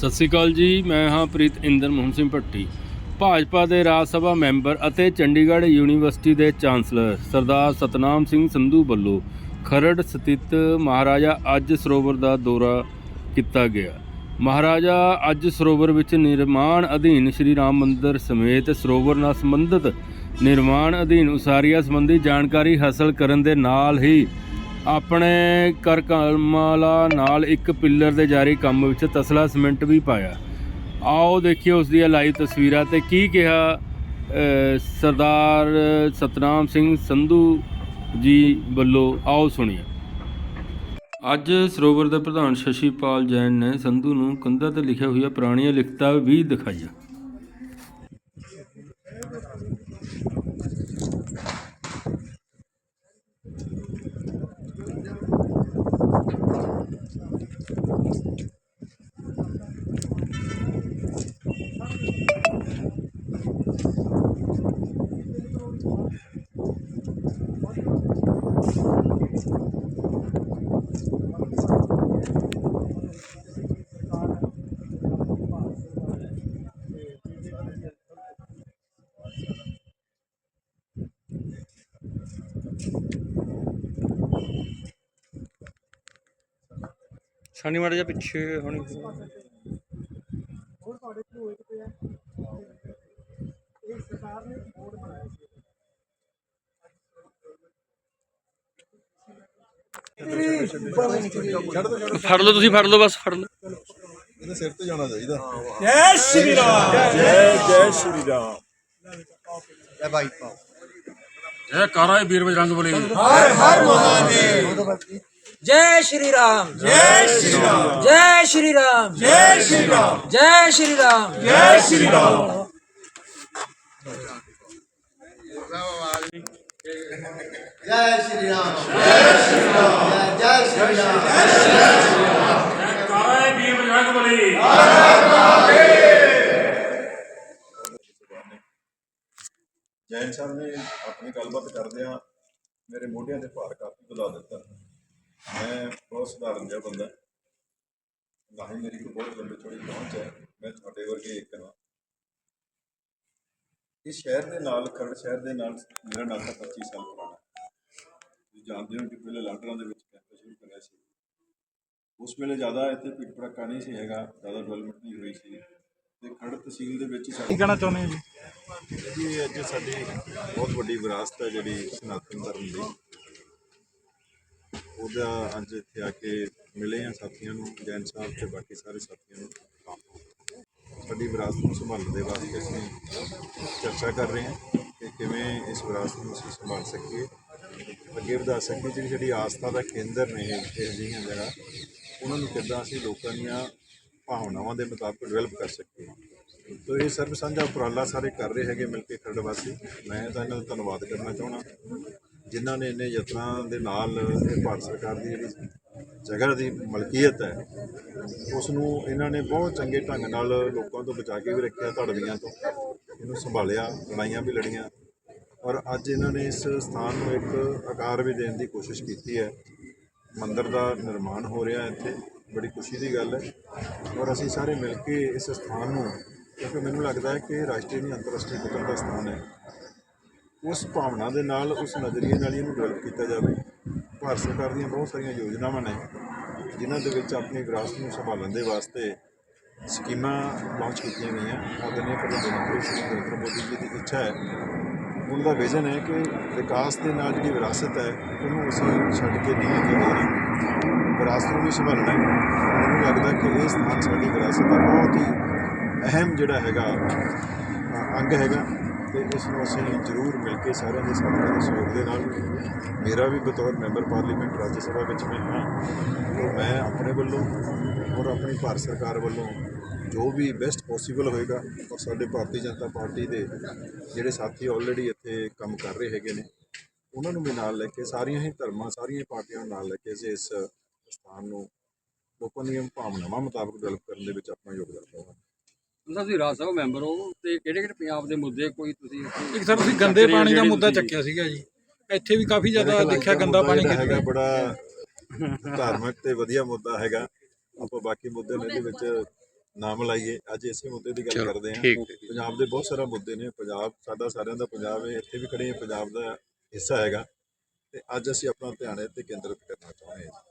ਸਤਿ ਸ੍ਰੀ ਅਕਾਲ ਜੀ, ਮੈਂ ਹਾਂ ਪ੍ਰੀਤ ਇੰਦਰ ਮੋਹਨ ਸਿੰਘ ਭੱਟੀ। ਭਾਜਪਾ ਦੇ ਰਾਜ ਸਭਾ ਮੈਂਬਰ ਅਤੇ ਚੰਡੀਗੜ੍ਹ ਯੂਨੀਵਰਸਿਟੀ ਦੇ ਚਾਂਸਲਰ ਸਰਦਾਰ ਸਤਨਾਮ ਸਿੰਘ ਸੰਧੂ ਵੱਲੋਂ ਖਰੜ ਸਥਿਤ ਮਹਾਰਾਜਾ ਅੱਜ ਸਰੋਵਰ ਦਾ ਦੌਰਾ ਕੀਤਾ ਗਿਆ। ਮਹਾਰਾਜਾ ਅੱਜ ਸਰੋਵਰ ਵਿੱਚ ਨਿਰਮਾਣ ਅਧੀਨ ਸ਼੍ਰੀ ਰਾਮ ਮੰਦਿਰ ਸਮੇਤ ਸਰੋਵਰ ਨਾਲ ਸੰਬੰਧਿਤ ਨਿਰਮਾਣ ਅਧੀਨ ਉਸਾਰੀਆਂ ਸੰਬੰਧੀ ਜਾਣਕਾਰੀ ਹਾਸਲ ਕਰਨ ਦੇ ਨਾਲ ਹੀ ਆਪਣੇ ਕਰਕਮਾਲਾ ਨਾਲ ਇੱਕ ਪਿੱਲਰ ਦੇ ਜਾਰੀ ਕੰਮ ਵਿੱਚ ਤਸਲਾ ਸੀਮੈਂਟ ਵੀ ਪਾਇਆ। ਆਓ ਦੇਖੀਏ ਉਸ ਦੀਆਂ ਲਾਈਵ ਤਸਵੀਰਾਂ ਤੇ ਕੀ ਕਿਹਾ ਸਰਦਾਰ ਸਤਨਾਮ ਸਿੰਘ ਸੰਧੂ ਜੀ ਵੱਲੋਂ। ਆਓ ਸੁਣੀਏ। ਅੱਜ ਸਰੋਵਰ ਦੇ ਪ੍ਰਧਾਨ ਸ਼ਸ਼ੀਪਾਲ ਜੈਨ ਨੇ ਸੰਧੂ ਨੂੰ ਕੰਧਾਂ ਤੇ ਲਿਖਿਆ ਹੋਈਆਂ ਪੁਰਾਣੀਆਂ ਲਿਖਤਾਂ ਵੀ ਦਿਖਾਈਆਂ। ਸਾਨੀ ਮਾੜਾ ਜਿਹਾ ਪਿੱਛੇ ਹੋਣੀ ਫੜ ਲਓ ਤੁਸੀਂ ਫੜ ਲਓ ਬਸ ਫੜ ਲਓ। ਇਹਦੇ ਸਿਰ ਤੇ ਜਾਣਾ ਚਾਹੀਦਾ। ਜੈ ਸ਼੍ਰੀ ਰਾਮ। ਜੈ ਜੈ ਸ਼੍ਰੀ ਰਾਮ। ਜੈ ਕਾਰਾ ਵੀਰ ਬਜਰੰਗ ਬਲੀ। जय श्री राम ਜੈ ਸ਼੍ਰੀ ਰਾਮ जय श्री राम ਜੈ ਸ਼੍ਰੀ ਰਾਮ जय श्री राम ਜੈ ਸ਼੍ਰੀ ਰਾਮ ਕਾਰਾ ਵੀਰ ਬਜਰੰਗ ਬਲੀ ਜੈਨ ਸਾਹਿਬ ਨੇ ਆਪਣੀ ਗੱਲਬਾਤ ਕਰਦਿਆਂ ਮੇਰੇ ਮੋਢਿਆਂ ਤੇ ਭਾਰ ਕਾਫੀ ਵਧਾ ਦਿੱਤਾ ਮੈਂ ਬਹੁਤ ਸਧਾਰਨ ਜਿਹਾ ਬੰਦਾ। ਨਾ ਹੀ ਮੇਰੀ ਕੋਈ ਬਹੁਤ ਲੰਬੀ ਚੌੜੀ ਪਹੁੰਚ ਹੈ। ਮੈਂ ਤੁਹਾਡੇ ਵਰਗੇ ਇੱਕ ਹਾਂ। ਇਸ ਸ਼ਹਿਰ ਦੇ ਨਾਲ ਖਰੜ ਸ਼ਹਿਰ ਦੇ ਨਾਲ ਮੇਰਾ ਨਾਤਾ 25 ਸਾਲ ਪੁਰਾਣਾ ਹੈ। ਤੁਸੀਂ ਜਾਣਦੇ ਹੋ ਕਿ ਪਹਿਲੇ ਲਾਂਡਰਾਂ ਦੇ ਵਿੱਚ ਕੈਂਪ ਸ਼ੁਰੂ ਕਰਿਆ ਸੀ। ਉਸ ਵੇਲੇ ਜ਼ਿਆਦਾ ਇੱਥੇ ਭੀੜ ਭੜੱਕਾ ਨਹੀਂ ਸੀ ਹੈਗਾ ਜ਼ਿਆਦਾ ਡਿਵੈਲਪਮੈਂਟ ਨਹੀਂ ਹੋਈ ਸੀ। ਤੇ ਖਰੜ ਤਹਿਸੀਲ ਦੇ ਵਿੱਚ ਸਾਡੀ ਕਹਿਣਾ ਚਾਹੁੰਦੇ ਹੋ ਜੀ? ਜੀ ਅੱਜ ਸਾਡੀ ਬਹੁਤ ਵੱਡੀ ਵਿਰਾਸਤ ਹੈ ਜਿਹੜੀ ਸਨਾਤਨ ਧਰਮ ਦੀ। ਉਹਦਾ ਅੱਜ ਇੱਥੇ ਆ ਕੇ ਮਿਲੇ ਆ ਸਾਥੀਆਂ ਨੂੰ, ਜੈਨ ਸਾਹਿਬ ਤੇ ਬਾਕੀ ਸਾਰੇ ਸਾਥੀਆਂ ਨੂੰ। ਸਾਡੀ ਵਿਰਾਸਤ ਨੂੰ ਸੰਭਾਲਣ ਦੇ ਵਾਸਤੇ ਅਸੀਂ ਚਰਚਾ ਕਰ ਰਹੇ ਹਾਂ ਕਿ ਕਿਵੇਂ ਇਸ ਵਿਰਾਸਤ ਨੂੰ ਅਸੀਂ ਸੰਭਾਲ ਸਕੀਏ। ਅੱਗੇ ਵਧਾ ਸਕੀਏ ਜਿਹੜੀ ਸਾਡੀ ਆਸਥਾ ਦਾ ਕੇਂਦਰ ਨੇ ਇਹ ਇਹ ਜਿਹੀਆਂ ਜਗ੍ਹਾ, ਉਹਨਾਂ ਨੂੰ ਕਿੱਦਾਂ ਅਸੀਂ ਲੋਕਾਂ ਦੀਆਂ ਭਾਵਨਾਵਾਂ ਦੇ ਮੁਤਾਬਕ ਡਿਵੈਲਪ ਕਰ ਸਕੀਏ। ਤੋ ਇਹ ਸਰਬ ਸਾਂਝਾ ਉਪਰਾਲਾ ਸਾਰੇ ਕਰ ਰਹੇ ਹੈਗੇ ਮਿਲ ਕੇ ਖਰੜ ਵਾਸੀ। ਮੈਂ ਤਾਂ ਇਹਨਾਂ ਦਾ ਧੰਨਵਾਦ ਕਰਨਾ ਚਾਹਣਾ ਜਿਨ੍ਹਾਂ ਨੇ ਇੰਨੇ ਯਤਨਾਂ ਦੇ ਨਾਲ ਇਹ ਭਾਰਤ ਸਰਕਾਰ ਦੀ ਜਿਹੜੀ ਜਗ੍ਹਾ ਦੀ ਮਲਕੀਅਤ ਹੈ, ਉਸ ਨੂੰ ਇਹਨਾਂ ਨੇ ਬਹੁਤ ਚੰਗੇ ਢੰਗ ਨਾਲ ਲੋਕਾਂ ਤੋਂ ਬਚਾ ਕੇ ਵੀ ਰੱਖਿਆ, ਧੜਵੀਆਂ ਤੋਂ। ਇਹਨੂੰ ਸੰਭਾਲਿਆ, ਲੜਾਈਆਂ ਵੀ ਲੜੀਆਂ। ਔਰ ਅੱਜ ਇਹਨਾਂ ਨੇ ਇਸ ਸਥਾਨ ਨੂੰ ਇੱਕ ਆਕਾਰ ਵੀ ਦੇਣ ਦੀ ਕੋਸ਼ਿਸ਼ ਕੀਤੀ ਹੈ। ਮੰਦਰ ਦਾ ਨਿਰਮਾਣ ਹੋ ਰਿਹਾ ਇੱਥੇ, ਬੜੀ ਖੁਸ਼ੀ ਦੀ ਗੱਲ ਹੈ। ਔਰ ਅਸੀਂ ਸਾਰੇ ਮਿਲ ਕੇ ਇਸ ਸਥਾਨ ਨੂੰ, ਕਿਉਂਕਿ ਮੈਨੂੰ ਲੱਗਦਾ ਹੈ ਕਿ ਰਾਸ਼ਟਰੀ ਨਹੀਂ, ਅੰਤਰਰਾਸ਼ਟਰੀ ਪੱਧਰ ਦਾ ਸਥਾਨ ਹੈ। ਉਸ ਭਾਵਨਾ ਦੇ ਨਾਲ, ਉਸ ਨਜ਼ਰੀਏ ਨਾਲ ਇਹਨੂੰ ਡਿਵੈਲਪ ਕੀਤਾ ਜਾਵੇ। ਭਾਰਤ ਸਰਕਾਰ ਦੀਆਂ ਬਹੁਤ ਸਾਰੀਆਂ ਯੋਜਨਾਵਾਂ ਨੇ, ਜਿਨ੍ਹਾਂ ਦੇ ਵਿੱਚ ਆਪਣੀ ਵਿਰਾਸਤ ਨੂੰ ਸੰਭਾਲਣ ਦੇ ਵਾਸਤੇ ਸਕੀਮਾਂ ਲਾਂਚ ਕੀਤੀਆਂ ਗਈਆਂ। ਆਦਰਨੀय ਪ੍ਰਧਾਨ ਮੰਤਰੀ ਸ਼੍ਰੀ ਨਰਿੰਦਰ ਮੋਦੀ ਜੀ ਦੀ ਇੱਛਾ ਹੈ। ਉਹਨਾਂ ਦਾ ਵਿਜ਼ਨ ਹੈ ਕਿ ਵਿਕਾਸ ਦੇ ਨਾਲ ਜਿਹੜੀ ਵਿਰਾਸਤ ਹੈ, ਉਹਨੂੰ ਅਸੀਂ ਛੱਡ ਕੇ ਨਹੀਂ ਅੱਗੇ ਵਧਣਾ ਵਿਰਾਸਤ ਨੂੰ ਵੀ ਸੰਭਾਲਣਾ ਹੈ। ਮੈਨੂੰ ਲੱਗਦਾ ਕਿ ਇਹ ਸਥਾਨ ਸਾਡੀ ਵਿਰਾਸਤ ਦਾ ਬਹੁਤ ਹੀ ਅਹਿਮ ਜਿਹੜਾ ਹੈਗਾ ਅੰਗ ਹੈਗਾ। ਤੇ ਇਸ ਨੂੰ ਅਸੀਂ ਜ਼ਰੂਰ ਮਿਲ ਕੇ ਸਾਰਿਆਂ ਦੇ ਸਾਥੀਆਂ ਦੇ ਸਹਿਯੋਗ ਦੇ ਨਾਲ ਮੇਰਾ ਵੀ ਬਤੌਰ ਮੈਂਬਰ ਪਾਰਲੀਮੈਂਟ ਰਾਜ ਸਭਾ ਵਿੱਚ ਮੈਂ ਹਾਂ। ਤੇ ਮੈਂ ਆਪਣੇ ਵੱਲੋਂ ਔਰ ਆਪਣੀ ਭਾਰਤ ਸਰਕਾਰ ਵੱਲੋਂ ਜੋ ਵੀ ਬੈਸਟ ਪੋਸੀਬਲ ਹੋਏਗਾ ਔਰ ਸਾਡੇ ਭਾਰਤੀ ਜਨਤਾ ਪਾਰਟੀ ਦੇ ਜਿਹੜੇ ਸਾਥੀ ਆਲਰੇਡੀ ਇੱਥੇ ਕੰਮ ਕਰ ਰਹੇ ਹੈਗੇ ਨੇ, ਉਹਨਾਂ ਨੂੰ ਵੀ ਨਾਲ ਲੈ ਕੇ, ਸਾਰੀਆਂ ਹੀ ਧਰਮਾਂ, ਸਾਰੀਆਂ ਹੀ ਪਾਰਟੀਆਂ ਨੂੰ ਨਾਲ ਲੈ ਕੇ ਅਸੀਂ ਇਸ ਸਥਾਨ ਨੂੰ ਲੋਕਾਂ ਦੀਆਂ ਭਾਵਨਾਵਾਂ ਮੁਤਾਬਕ ਡਿਵੈਲਪ ਕਰਨ ਦੇ ਵਿੱਚ ਆਪਣਾ ਯੋਗਦਾਨ ਪਾਵਾਂਗੇ। ਤੁਸੀਂ ਰਾਜ ਸਭਾ ਮੈਂਬਰ ਹੋ ਤੇ ਕਿਹੜੇ ਕਿਹੜੇ ਪੰਜਾਬ ਦੇ ਮੁੱਦੇ ਕੋਈ ਤੁਸੀਂ ਇੱਕ ਸਰ ਤੁਸੀਂ ਗੰਦੇ ਪਾਣੀ ਦਾ ਮੁੱਦਾ ਚੱਕਿਆ ਸੀਗਾ ਜੀ। ਇੱਥੇ ਵੀ ਕਾਫੀ ਜ਼ਿਆਦਾ ਦੇਖਿਆ ਦਾ ਗੰਦਾ ਪਾਣੀ ਹੈਗਾ ਬੜਾ ਧਾਰਮਿਕ ਤੇ ਵਧੀਆ ਮੁੱਦਾ ਹੈਗਾ। ਆਪਾਂ ਬਾਕੀ ਮੁੱਦੇ ਨੇ ਇਹਦੇ ਵਿੱਚ ਨਾਮ ਲਾਈਏ। ਅੱਜ ਇਸੇ ਮੁੱਦੇ ਦੀ ਗੱਲ ਕਰਦੇ ਹਾਂ। ਪੰਜਾਬ ਦੇ ਬਹੁਤ ਸਾਰੇ ਮੁੱਦੇ ਨੇ। ਪੰਜਾਬ ਸਾਡਾ ਸਾਰਿਆਂ ਦਾ ਪੰਜਾਬ ਹੈ। ਇੱਥੇ ਵੀ ਖੜੇ ਹਾਂ ਪੰਜਾਬ ਦਾ ਹਿੱਸਾ ਹੈਗਾ। ਤੇ ਅੱਜ ਅਸੀਂ ਆਪਣਾ ਧਿਆਨ ਇਹ ਤੇ ਕੇਂਦਰਿਤ ਕਰਨਾ ਚਾਹੁੰਦੇ ਹਾਂ